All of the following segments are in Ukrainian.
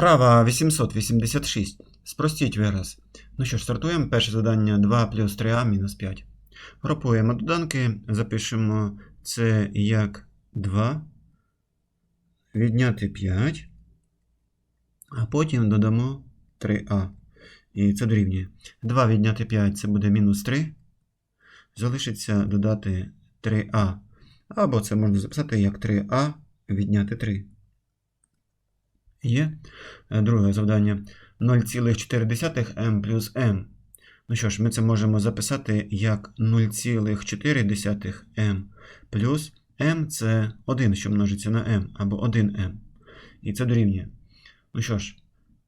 Вправа 886. Спростіть вираз. Ну що ж, стартуємо. Перше завдання 2 плюс 3а мінус 5. Групуємо доданки, запишемо це як 2, відняти 5, а потім додамо 3а. І це дорівнює. 2 відняти 5 це буде мінус 3. Залишиться додати 3а. Або це можна записати як 3а відняти 3. Є. Е, Друге завдання 0,4m плюс m. Ну що ж, ми це можемо записати як 0,4m плюс m це 1, що множиться на m, або 1m. І це дорівнює. Ну що ж,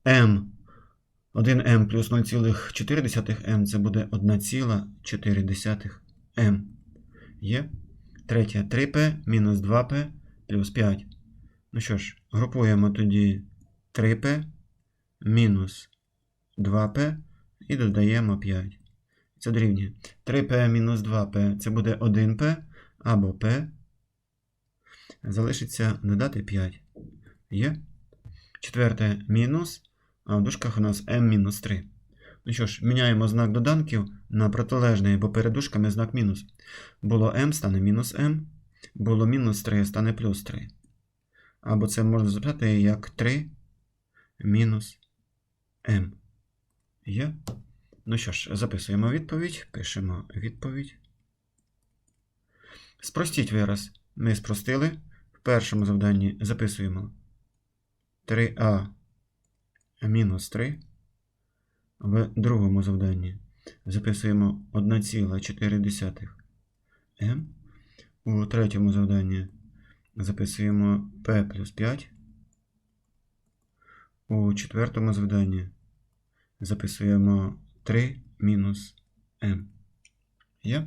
m 1m плюс 0,4m це буде 1,4m. Є. Третє 3p мінус 2p плюс 5. Ну що ж, групуємо тоді 3p мінус 2p і додаємо 5. Це дорівнює. 3p мінус 2p це буде 1p або p. Залишиться додати 5. Є. Четверте мінус. А в дужках у нас m мінус 3. Ну що ж, міняємо знак доданків на протилежний, бо перед дужками знак мінус. Було m стане мінус m. Було мінус 3 стане плюс 3. Або це можна записати як 3 мінус m. Є? Ну що ж, записуємо відповідь, пишемо відповідь. Спростіть вираз. Ми спростили. В першому завданні записуємо 3а мінус 3. В другому завданні записуємо 1,4m. У третьому завданні записуємо p плюс 5. У четвертому завданні записуємо 3 мінус m. Є?